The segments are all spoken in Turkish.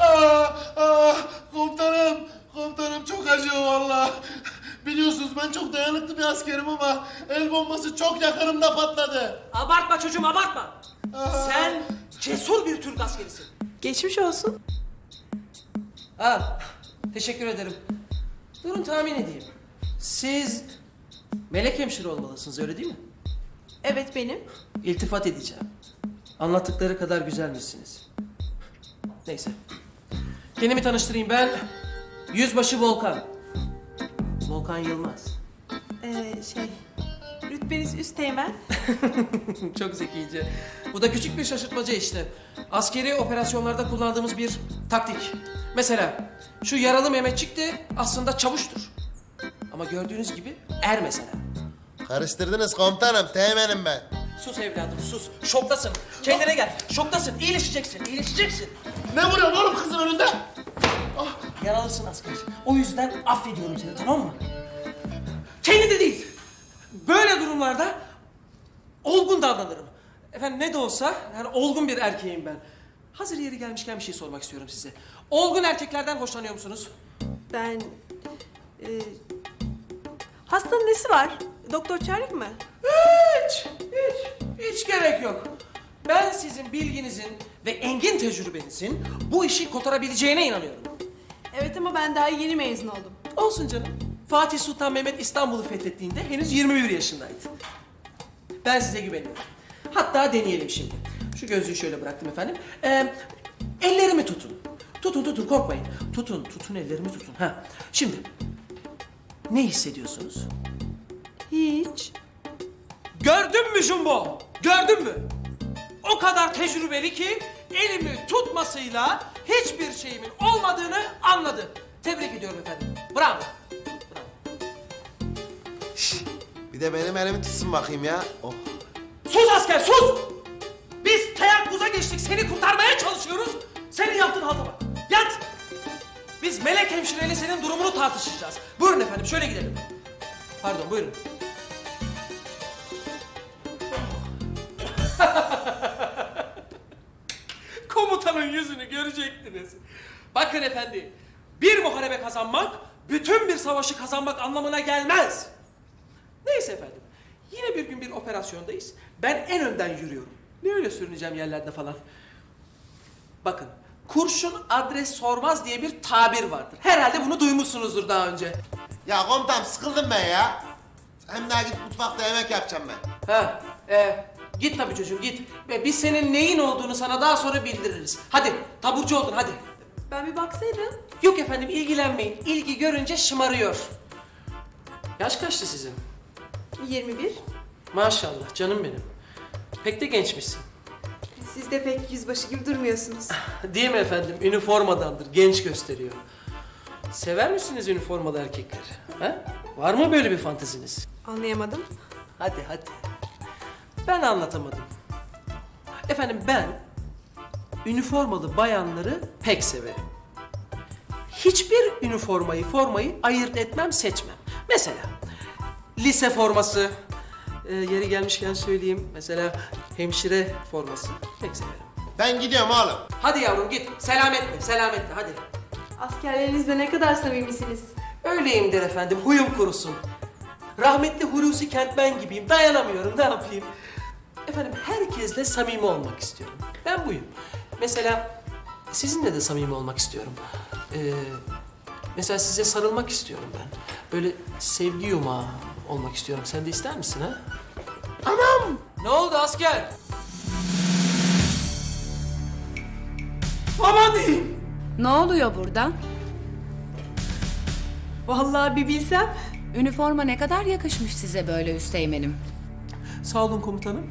Ah, ah, komutanım, komutanım çok acıyor valla. Biliyorsunuz ben çok dayanıklı bir askerim ama el bombası çok yakınımda patladı. Abartma çocuğum abartma. Sen cesur bir Türk askerisin. Geçmiş olsun. Ha, teşekkür ederim. Durun tahmin edeyim. Siz melek hemşire olmalısınız öyle değil mi? Evet benim. İltifat edeceğim. Anlattıkları kadar güzelmişsiniz. Neyse. Kendimi tanıştırayım ben. Yüzbaşı Volkan. Volkan Yılmaz. Ee, şey, rütbeniz üst teğmen. Çok zekice. Bu da küçük bir şaşırtmaca işte. Askeri operasyonlarda kullandığımız bir taktik. Mesela şu yaralı Mehmetçik de aslında çavuştur. Ama gördüğünüz gibi er mesela. Karıştırdınız komutanım, teğmenim ben. Sus evladım sus. Şoktasın. Kendine gel. Şoktasın. İyileşeceksin. İyileşeceksin. Ne vuruyorsun oğlum kızın önünde? Yaralısın asker. O yüzden affediyorum seni tamam mı? Kendi de değil. Böyle durumlarda olgun davranırım. Efendim ne de olsa yani olgun bir erkeğim ben. Hazır yeri gelmişken bir şey sormak istiyorum size. Olgun erkeklerden hoşlanıyor musunuz? Ben... E, hastanın nesi var? Doktor çağırayım mı? Hiç, hiç, hiç gerek yok. Ben sizin bilginizin ve engin tecrübenizin bu işi kotarabileceğine inanıyorum. Evet ama ben daha yeni mezun oldum. Olsun canım. Fatih Sultan Mehmet İstanbul'u fethettiğinde henüz 21 yaşındaydı. Ben size güveniyorum. Hatta deneyelim şimdi. Şu gözlüğü şöyle bıraktım efendim. Ee, ellerimi tutun. Tutun tutun korkmayın. Tutun tutun ellerimi tutun. Ha. Şimdi ne hissediyorsunuz? Hiç. Gördün mü Jumbo? Gördün mü? O kadar tecrübeli ki elimi tutmasıyla hiçbir şeyimin olmadığını anladı. Tebrik ediyorum efendim. Bravo. Bir de benim elimi tutsun bakayım ya. Oh. Sus asker sus! Biz teyakkuza geçtik seni kurtarmaya çalışıyoruz. Senin yaptığın halta bak. Yat! Biz melek hemşireyle senin durumunu tartışacağız. Buyurun efendim şöyle gidelim. Pardon buyurun. Komutanın yüzünü görecektiniz. Bakın efendi, bir muharebe kazanmak, bütün bir savaşı kazanmak anlamına gelmez. Neyse efendim. Yine bir gün bir operasyondayız. Ben en önden yürüyorum. Ne öyle sürüneceğim yerlerde falan. Bakın. Kurşun adres sormaz diye bir tabir vardır. Herhalde bunu duymuşsunuzdur daha önce. Ya komutanım sıkıldım ben ya. Hem daha git mutfakta yemek yapacağım ben. Ha, e, git tabii çocuğum git. Ve biz senin neyin olduğunu sana daha sonra bildiririz. Hadi taburcu oldun hadi. Ben bir baksaydım. Yok efendim ilgilenmeyin. İlgi görünce şımarıyor. Yaş kaçtı sizin? 21. Maşallah canım benim. Pek de gençmişsin. Siz de pek yüzbaşı gibi durmuyorsunuz. Değil mi efendim? Üniformadandır, genç gösteriyor. Sever misiniz üniformalı erkekleri? Ha? Var mı böyle bir fanteziniz? Anlayamadım. Hadi hadi. Ben anlatamadım. Efendim ben üniformalı bayanları pek severim. Hiçbir üniformayı, formayı ayırt etmem, seçmem. Mesela lise forması, e, yeri gelmişken söyleyeyim. Mesela hemşire forması pek severim. Ben gidiyorum oğlum. Hadi yavrum git. Selametle, selametle hadi. Askerlerinizle ne kadar samimisiniz. Öyleyimdir efendim, huyum kurusun. Rahmetli Hulusi Kentmen gibiyim, dayanamıyorum, ne yapayım? Efendim, herkesle samimi olmak istiyorum. Ben buyum. Mesela sizinle de samimi olmak istiyorum. Ee, mesela size sarılmak istiyorum ben. Böyle sevgi yumağı olmak istiyorum. Sen de ister misin ha? Anam! Ne oldu asker? Aman diyeyim. Ne oluyor burada? Vallahi bir bilsem. Üniforma ne kadar yakışmış size böyle üsteğmenim. Sağ olun komutanım.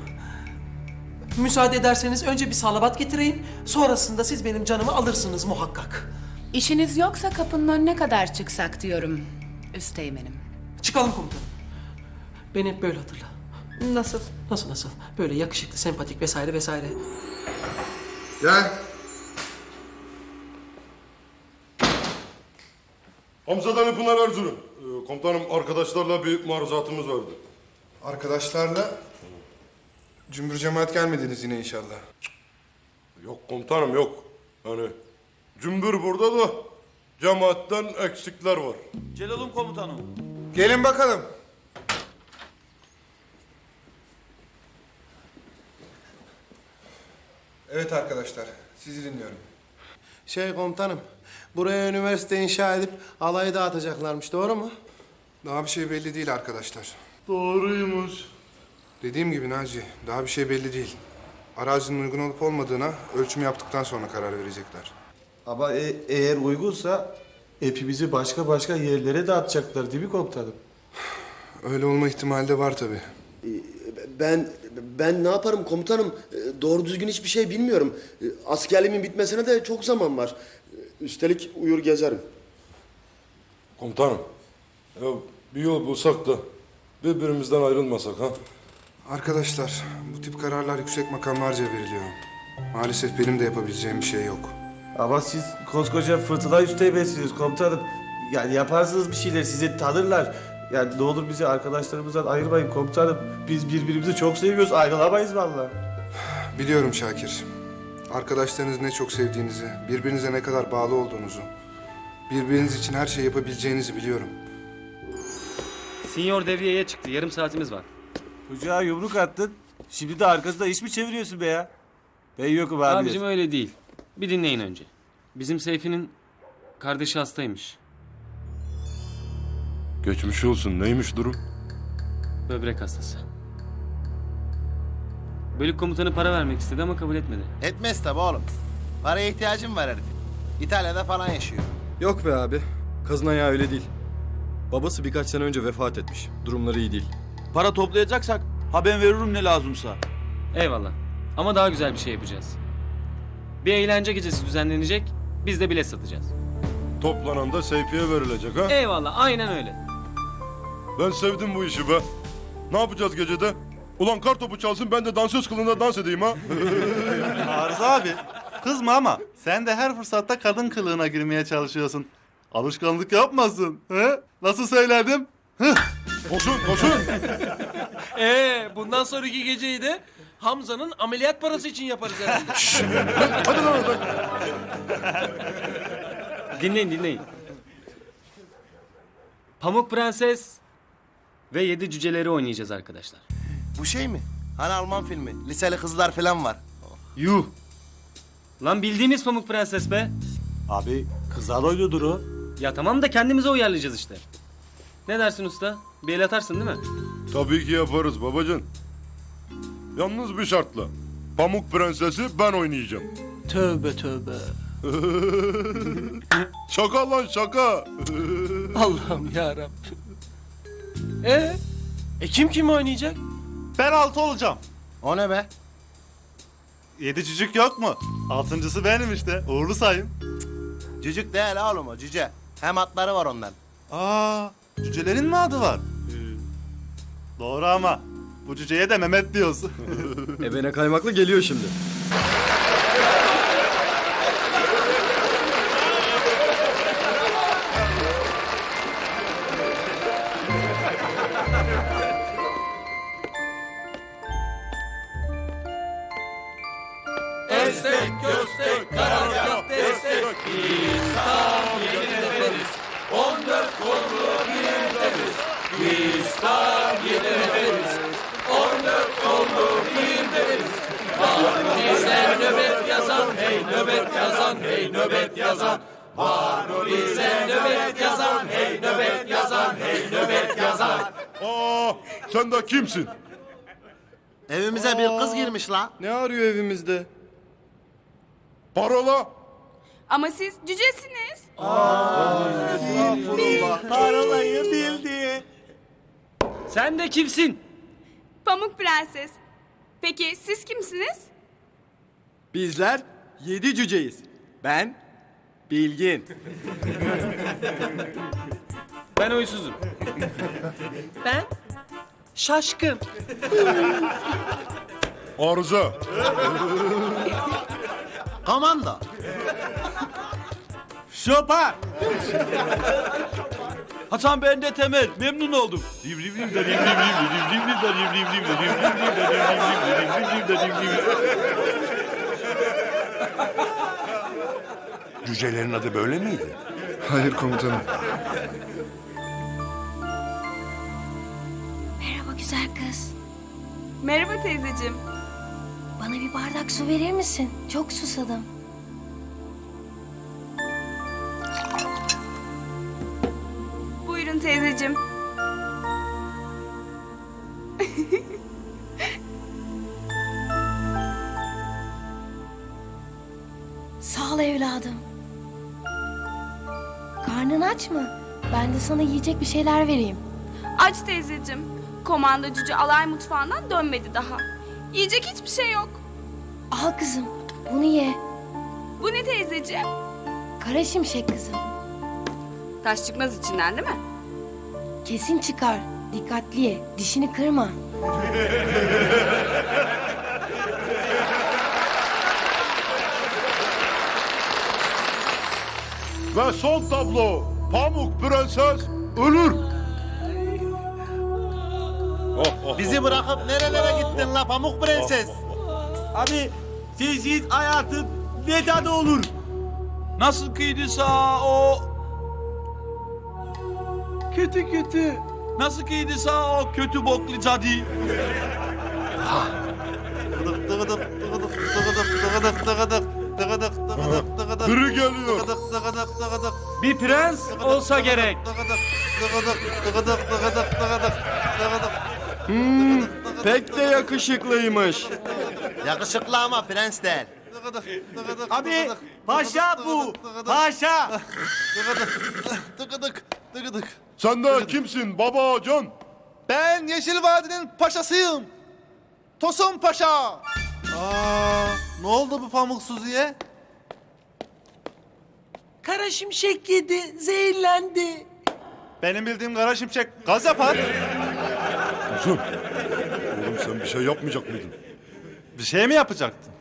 Müsaade ederseniz önce bir salavat getireyim. Sonrasında siz benim canımı alırsınız muhakkak. İşiniz yoksa kapının önüne kadar çıksak diyorum üsteğmenim. Çıkalım komutanım. Beni hep böyle hatırla. Nasıl? Nasıl nasıl? Böyle yakışıklı, sempatik vesaire vesaire. Gel. Hamzadan Pınar Erzurum. Ee, komutanım arkadaşlarla bir maruzatımız vardı. Arkadaşlarla cümbür cemaat gelmediniz yine inşallah. Yok komutanım yok. Yani Cümbür burada da cemaatten eksikler var. Celal'ım komutanım. Gelin bakalım. Evet arkadaşlar, sizi dinliyorum. Şey komutanım, buraya üniversite inşa edip alayı dağıtacaklarmış, doğru mu? Daha bir şey belli değil arkadaşlar. Doğruymuş. Dediğim gibi Naci, daha bir şey belli değil. Arazinin uygun olup olmadığına ölçüm yaptıktan sonra karar verecekler. Ama e- eğer uygunsa hepimizi başka başka yerlere dağıtacaklar değil mi komutanım? Öyle olma ihtimali de var tabii. Ben ben ne yaparım komutanım? Ee, Doğru düzgün hiçbir şey bilmiyorum. Ee, Askerliğimin bitmesine de çok zaman var. Ee, Üstelik uyur gezerim. Komutanım. Ya bir yol bulsak da birbirimizden ayrılmasak ha. Arkadaşlar, bu tip kararlar yüksek makamlarca veriliyor. Maalesef benim de yapabileceğim bir şey yok. Ama siz koskoca fırtına üsteğmensiniz komutanım. Yani yaparsınız bir şeyler sizi tanırlar. Yani ne olur bizi arkadaşlarımızdan ayırmayın komutanım. Biz birbirimizi çok seviyoruz ayrılamayız vallahi. Biliyorum Şakir. Arkadaşlarınızı ne çok sevdiğinizi, birbirinize ne kadar bağlı olduğunuzu, birbiriniz için her şey yapabileceğinizi biliyorum. Sinyor devriyeye çıktı. Yarım saatimiz var. Çocuğa yumruk attın. Şimdi de arkasında iş mi çeviriyorsun be ya? Ben yokum abi. Abicim öyle değil. Bir dinleyin önce. Bizim Seyfi'nin kardeşi hastaymış. Geçmiş olsun. Neymiş durum? Böbrek hastası. Bölük komutanı para vermek istedi ama kabul etmedi. Etmez tabi oğlum. Paraya ihtiyacım var herifin. İtalya'da falan yaşıyor. Yok be abi. Kazın ayağı öyle değil. Babası birkaç sene önce vefat etmiş. Durumları iyi değil. Para toplayacaksak haber veririm ne lazımsa. Eyvallah. Ama daha güzel bir şey yapacağız. Bir eğlence gecesi düzenlenecek. Biz de bilet satacağız. Toplanan da Seyfi'ye verilecek ha. Eyvallah. Aynen öyle. Ben sevdim bu işi be. Ne yapacağız gecede? Ulan kar topu çalsın ben de dansöz kılığında dans edeyim ha. Arzu abi kızma ama sen de her fırsatta kadın kılığına girmeye çalışıyorsun. Alışkanlık yapmasın. He? Nasıl söyledim? koşun koşun. Ee, bundan sonraki geceyi de Hamza'nın ameliyat parası için yaparız herhalde. Hadi lan oradan. Dinleyin dinleyin. Pamuk Prenses ve Yedi Cüceleri oynayacağız arkadaşlar. Bu şey mi? Hani Alman filmi, liseli kızlar falan var. Yuh. Lan bildiğimiz Pamuk Prenses be. Abi kızlar oynuyordur o. Ya tamam da kendimize uyarlayacağız işte. Ne dersin usta? Bir el atarsın değil mi? Tabii ki yaparız babacığım. Yalnız bir şartla. Pamuk Prensesi ben oynayacağım. tövbe tövbe. Şaka lan şaka. Allah'ım ya Rabbim. Ee, e kim kim oynayacak? Ben altı olacağım. O ne be? Yedi cücük yok mu? Altıncısı benim işte. Uğurlu sayın. Cücük değil oğlum o cüce. Hem atları var ondan. Aa, cücelerin mi adı var? Doğru ama bu cüceye de Mehmet diyoruz. Ebene kaymaklı geliyor şimdi. Estek, köstek, karanlık destek. İslam yeni neferiz. 14 kollu bir deriz. İslam yeni neferiz. 14 kollu bir deriz. Var bize nöbet yazan, hey nöbet yazan, hey nöbet yazan. Var bize nöbet yazan, hey nöbet yazan, hey nöbet yazan. Aa, sen de kimsin? Evimize bir kız girmiş la. Ne arıyor evimizde? Parola. Ama siz cücesiniz. Parolayı bildi. Sen de kimsin? Pamuk Prenses. Peki siz kimsiniz? Bizler yedi cüceyiz. Ben Bilgin. Ben uysuzum. Ben şaşkın. Arıza. Komanda. Şopar. Hasan ben de Temel. Memnun oldum. Riv riv riv da riv riv riv riv riv riv da riv riv riv da riv riv riv da riv riv riv da riv riv da riv riv Cücelerin adı böyle miydi? Hayır komutanım. Merhaba güzel kız. Merhaba teyzeciğim. Bana bir bardak su verir misin? Çok susadım. Buyurun teyzeciğim. Sağ ol evladım. Karnın aç mı? Ben de sana yiyecek bir şeyler vereyim. Aç teyzeciğim. Komando cüce alay mutfağından dönmedi daha. Yiyecek hiçbir şey yok. Al kızım, bunu ye. Bu ne teyzeciğim? Kara şimşek kızım. Taş çıkmaz içinden değil mi? Kesin çıkar. Dikkatli ye, dişini kırma. Ve son tablo. Pamuk Prenses ölür. Bizi bırakıp nerelere gittin la Pamuk Prenses? Abi sensiz hayatım ne tadı olur? Nasıl kıydıysa o... Kötü kötü. Nasıl kıydıysa o kötü boklu cadı. Tıgıdık tıgıdık tıgıdık tıgıdık tıgıdık tıgıdık tıgıdık tıgıdık tıgıdık Biri geliyor. tıgıdık tıgıdık tıgıdık Bir prens olsa gerek. tıgıdık tıgıdık tıgıdık tıgıdık tıgıdık tıgıdık Hmm, pek de yakışıklıymış. Yakışıklı ama prens değil. Abi paşa bu. Paşa. tıgıdık tıgıdık Sen de kimsin baba can? Ben Yeşil Vadi'nin paşasıyım. Tosun Paşa. Aa, ne oldu bu Pamuk Suzi'ye? Kara şimşek yedi, zehirlendi. Benim bildiğim kara şimşek gaz yapar. Uzun. Oğlum sen bir şey yapmayacak mıydın? Bir şey mi yapacaktın?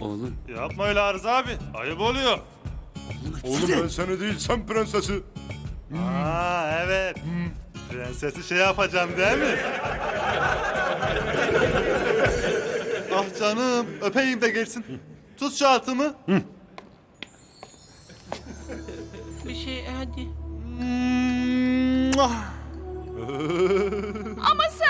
Oğlum Yapma öyle Arıza abi. Ayıp oluyor. Oğlum ben seni değil sen prensesi. Aa evet. Prensesi şey yapacağım değil mi? ah canım öpeyim de gelsin. Tut şu altımı. Bir şey hadi. Mua. Ama sen...